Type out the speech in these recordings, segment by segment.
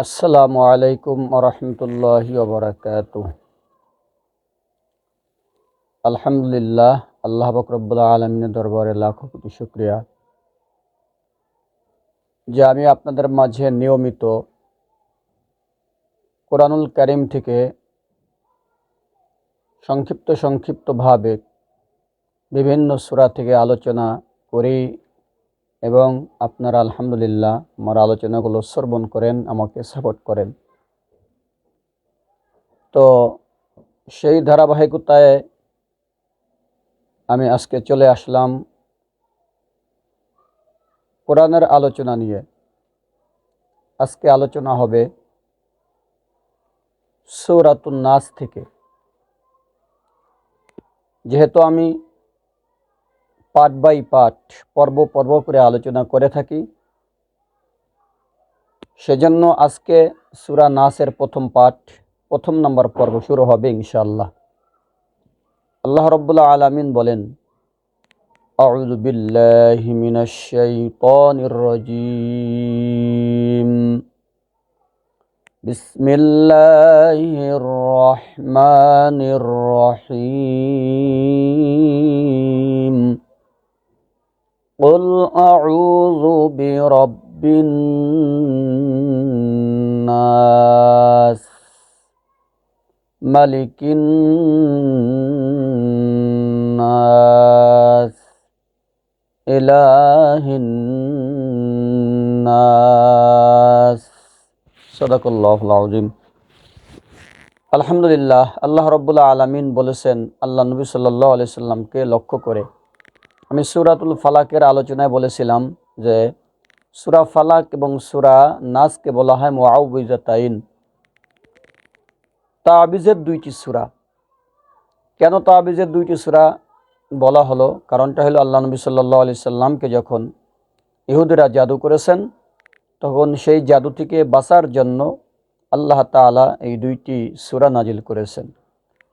আসসালামু আলাইকুম আরহামতুল্লাহ বরকাত আলহামদুলিল্লাহ, আল্লাহ বকরবুল আলমিনের দরবারে লাখো কোটি শুক্রিয়া। যে আমি আপনাদের মাঝে নিয়মিত কোরআনুল করিম থেকে সংক্ষিপ্ত সংক্ষিপ্তভাবে বিভিন্ন সূরা থেকে আলোচনা করি। এবং আপনারা আলহামদুলিল্লাহ আমার আলোচনাগুলো শ্রবণ করেন, আমাকে সাপোর্ট করেন। তো সেই ধারাবাহিকতায় আমি আজকে চলে আসলাম কোরআনের আলোচনা নিয়ে। আজকে আলোচনা হবে সৌরাতুন নাস থেকে। যেহেতু আমি পার্ট বাই পার্ট পর্ব পর্ব করে আলোচনা করে থাকি সেজন্য আজকে সুরা নাসের প্রথম পাঠ প্রথম নম্বর পর্ব শুরু হবে ইনশাআল্লাহ আল্লাহ রব্বুল্লাহ আলামিন বলেন أعوذ بالله من الشيطان الرجيم بسم الله الرحمن الرحيم قل أعوذ برب الناس ملك الناس إله الناس صدق الله العظيم আলহামদুলিল্লাহ আল্লাহ রব্বুল্লাহ আলমিন বলেছেন আল্লাহ নবী সাল্লাহ আলি সাল্লামকে লক্ষ্য করে আমি সুরাতুল ফালাকের আলোচনায় বলেছিলাম যে সুরা ফালাক এবং সুরা নাসকে বলা হয় মোয়াউবিজাতাইন তাবিজের দুইটি সুরা। কেন তাবিজের দুইটি সুরা বলা হলো? কারণটা হলো আল্লাহ নবী সাল্লাহ আলি সাল্লামকে যখন ইহুদিরা জাদু করেছেন, তখন সেই জাদু থেকে বাঁচার জন্য আল্লাহ তালা এই দুইটি সুরা নাজিল করেছেন।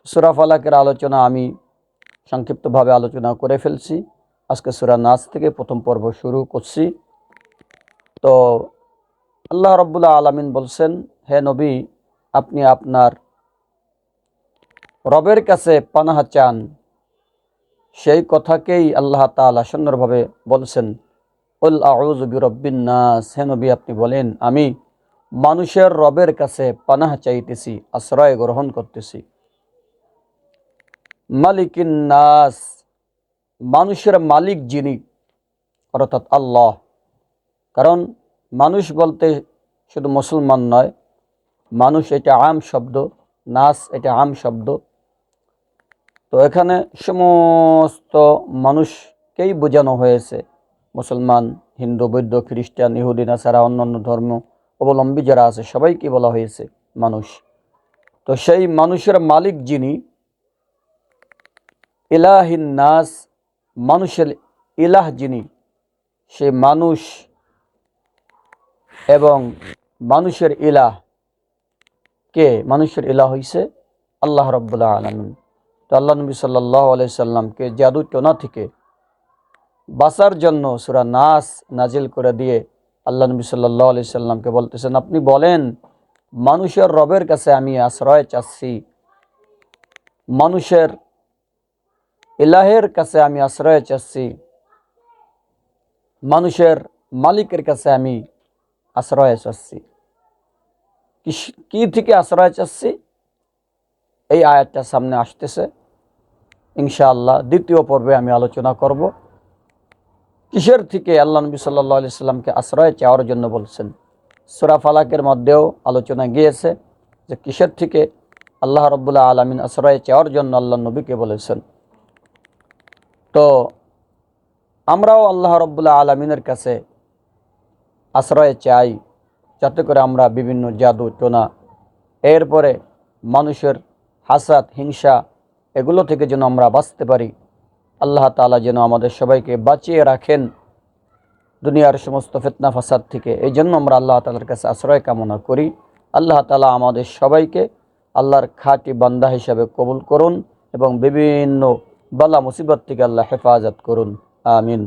সুরা ফালাকের আলোচনা আমি সংক্ষিপ্তভাবে আলোচনা করে ফেলছি। আজকে সুরা নাচ থেকে প্রথম পর্ব শুরু করছি। তো আল্লাহ রব্বুল্লাহ আলমিন বলছেন, হে নবী, আপনি আপনার রবের কাছে পানাহা চান। সেই কথাকেই আল্লাহ তালা সুন্দরভাবে বলছেন নাস। হে নবী, আপনি বলেন, আমি মানুষের রবের কাছে পানাহ চাইতেছি, আশ্রয় গ্রহণ করতেছি। মালিকিন নাস মানুষের মালিক যিনি, অর্থাৎ আল্লাহ। কারণ মানুষ বলতে শুধু মুসলমান নয়, মানুষ এটা আম শব্দ, নাস এটা আম শব্দ। তো এখানে সমস্ত মানুষকেই বোঝানো হয়েছে, মুসলমান, হিন্দু, বৌদ্ধ, খ্রিস্টান ইহুদিন ছাড়া অন্যান্য ধর্ম অবলম্বী যারা আছে সবাইকে বলা হয়েছে মানুষ। তো সেই মানুষের মালিক যিনি, ইলাহিন নাস মানুষের ইলাহ যিনি, সে মানুষ এবং মানুষের ইলাহ কে? মানুষের ইলাহ হইছে আল্লাহ রব্বুল্লাহ আলমিন। তো আল্লাহ নবী সাল্লাহ আলাইসাল্লামকে জাদু টোনা থেকে বাঁচার জন্য সুরা নাস নাজিল করে দিয়ে আল্লাহ নবী সাল্লাহ আলি সাল্লামকে বলতেছেন, আপনি বলেন, মানুষের রবের কাছে আমি আশ্রয় চাচ্ছি। মানুষের ইলাহের কাছে আমি আশ্রয় চাচ্ছি। মানুষের মালিকের কাছে আমি আশ্রয় চাচ্ছি। কি থেকে আশ্রয় চাচ্ছি? এই আয়াতটা সামনে আসতেছে। ইনশাআল্লাহ দ্বিতীয় পর্বে আমি আলোচনা করব। কিসের থেকে আল্লাহ নবী সাল্লাহ আলি সাল্লামকে আশ্রয় চাওয়ার জন্য বলছেন? সুরা ফালাকের মধ্যেও আলোচনা গিয়েছে যে কিসের থেকে আল্লাহ রব্বুল্লাহ আলমিন আশ্রয় চাওয়ার জন্য আল্লাহ নবীকে বলেছেন। তো আমরাও আল্লাহ রব্বুল্লাহ আলমিনের কাছে আশ্রয় চাই, যাতে করে আমরা বিভিন্ন জাদু টোনা এরপরে মানুষের হাসাত, হিংসা, এগুলো থেকে যেন আমরা বাঁচতে পারি। আল্লাহ তালা যেন আমাদের সবাইকে বাঁচিয়ে রাখেন দুনিয়ার সমস্ত ফেতনা, ফাসাদ থেকে। এই জন্য আমরা আল্লাহ তালার কাছে আশ্রয় কামনা করি। আল্লাহ তালা আমাদের সবাইকে আল্লাহর খাঁটি বান্দা হিসাবে কবুল করুন এবং বিভিন্ন বালা মুসিবত থেকে আল্লাহ হেফাজত করুন আমিন।